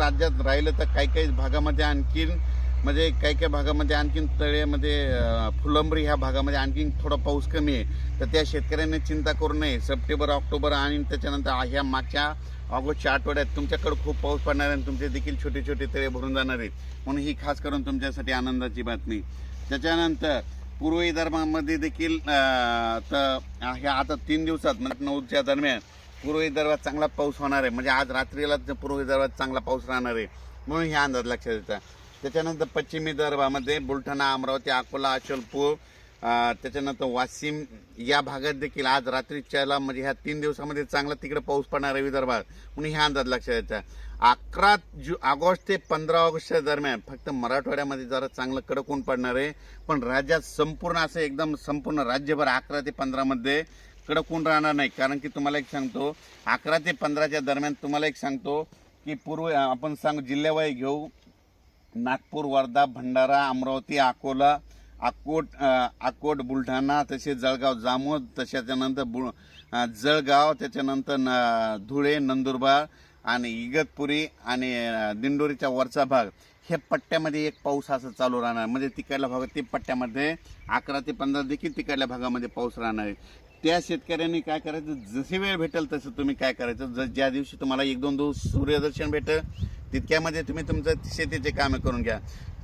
राज्यात राहिलं तर काही काही भागामध्ये आणखीन म्हणजे काही काही भागामध्ये आणखीन तळेमध्ये फुलंबरी ह्या भागामध्ये आणखीन थोडा पाऊस कमी आहे. तर त्या शेतकऱ्यांनी चिंता करू नये. सप्टेंबर ऑक्टोबर आणि त्याच्यानंतर ह्या मागच्या ऑगस्टच्या आठवड्यात तुमच्याकडे खूप पाऊस पडणार आहे आणि तुमचे देखील छोटे छोटे तळे भरून जाणार आहेत. म्हणून ही खास करून तुमच्यासाठी आनंदाची बातमी. त्याच्यानंतर पूर्व विदर्भामध्ये देखील तर ह्या आता तीन दिवसात म्हणजे नऊच्या दरम्यान पूर्व विदर्भात चांगला पाऊस होणार आहे. म्हणजे आज रात्रीला पूर्व विदर्भात चांगला पाऊस राहणार आहे म्हणून हे अंदाज लक्षात येतात त्याच्यानंतर पश्चिम विदर्भामध्ये बुलढाणा अमरावती अकोला अचलपूर त्याच्यानंतर वाशिम या भागात देखील आज रात्रीच्याला म्हणजे ह्या तीन दिवसामध्ये चांगला तिकडे पाऊस पडणार आहे विदर्भात. म्हणून ह्या अंदाज लक्षात येतात अकरा जु ऑगस्ट ते पंधरा ऑगस्टच्या दरम्यान फक्त मराठवाड्यामध्ये जरा चांगलं कडक ऊन पडणार आहे. पण राज्यात संपूर्ण असं एकदम संपूर्ण राज्यभर अकरा ते पंधरामध्ये इकडं कोण राहणार नाही. कारण की तुम्हाला एक सांगतो अकरा ते पंधराच्या दरम्यान तुम्हाला एक सांगतो की पूर्व आपण सांग जिल्ह्यावाई घेऊ. नागपूर वर्धा भंडारा अमरावती अकोला अकोट अकोट बुलढाणा तसेच जळगाव जामोद तशाच्यानंतर बु जळगाव त्याच्यानंतर न धुळे नंदुरबार आणि इगतपुरी आणि दिंडोरीचा वरचा भाग. हे पट्ट्यामध्ये एक पाऊस असं चालू राहणार. म्हणजे तिकडल्या भागात ते पट्ट्यामध्ये अकरा ते पंधरा देखील तिकडल्या भागामध्ये पाऊस राहणार आहे. त्या शेतकऱ्यांनी काय करायचं? जशी वेळ भेटेल तसं तुम्ही काय करायचं? ज ज्या दिवशी तुम्हाला एक दोन दिवस सूर्यदर्शन भेटेल तितक्यामध्ये तुम्ही तुमचं शेतीचे कामं करून घ्या.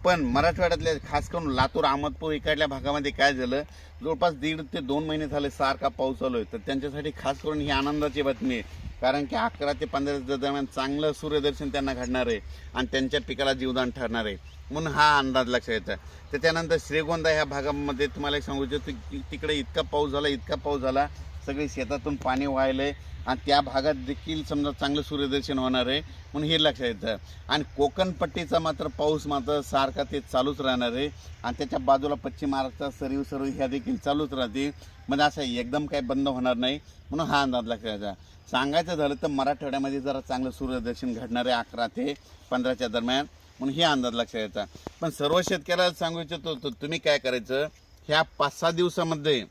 पण मराठवाड्यातल्या खास करून लातूर अहमदपूर इकडल्या भागामध्ये काय झालं जवळपास दीड ते दोन महिने झाले सारखा पाऊस चालू आहे. तर त्यांच्यासाठी खास करून ही आनंदाची बातमी आहे. कारण की अकरा ते पंधरा दरम्यान चांगलं सूर्यदर्शन त्यांना घडणार आहे आणि त्यांच्या पिकाला जीवदान ठरणार आहे. म्हणून हा अंदाज लक्षात येतो. त्याच्यानंतर श्रीगोंदा ह्या भागामध्ये तुम्हाला एक सांगू इच्छितो की तिकडे इतका पाऊस झाला इतका पाऊस झाला सगळी शेतातून पाणी वाहिलंय आणि त्या भागात देखील समजा चांगलं सूर्यदर्शन होणार आहे म्हणून हे लक्षात येतं आणि कोकणपट्टीचा मात्र पाऊस मात्र सारखा ते चालूच राहणार आहे. आणि त्याच्या बाजूला पश्चिम महाराष्ट्रात सरीव सरू ह्या देखील चालूच राहतील म्हणजे असं एकदम काही बंद होणार नाही म्हणून हा अंदाज लक्षात यायचा सांगायचं झालं तर मराठवाड्यामध्ये जरा चांगलं सूर्यदर्शन घडणार आहे अकरा ते पंधराच्या दरम्यान म्हणून हे अंदाज लक्षात येतात पण सर्व शेतकऱ्याला सांगू इच्छितो तुम्ही काय करायचं? ह्या पाच सहा दिवसामध्ये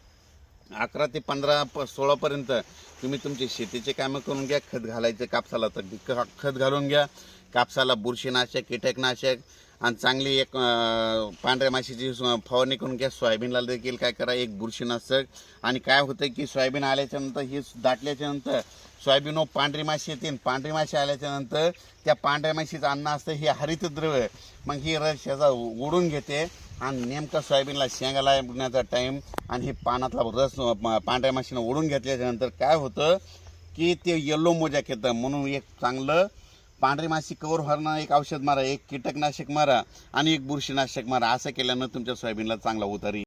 अकरा ते पंधरा प सोळापर्यंत तुम्ही तुमचे शेतीचे कामं करून घ्या खत घालायचं कापसाला तर खत घालून घ्या. कापसाला बुरशीनाशक कीटकनाशक आणि चांगली एक पांढऱ्या माशीची फवारणी करून घ्या. सोयाबीनला देखील काय करा एक बुरशीनाशक. आणि काय होतं की सोयाबीन आल्याच्यानंतर हे दाटल्याच्यानंतर सोयाबीन हो पांढरी माशी येतील पांढरी माशी आल्याच्यानंतर त्या पांढऱ्या माशीचं अन्न असतं हे हरितद्रव्य. मग ही रस याचा ओढून घेते. आणि नेमका सोयाबीनला शेंगाला लागण्याचा टाईम आणि हे पानातला रस पांढऱ्या माशीनं ओढून घेतल्याच्या नंतर काय होतं की ते येल्लो मोजॅक येतं म्हणून एक चांगलं पांढरी माशी कवर होणार एक औषध मारा एक कीटकनाशक मारा आणि एक बुरशीनाशक मारा. असं केल्यानं तुमच्या सोयाबीनला चांगला उतारी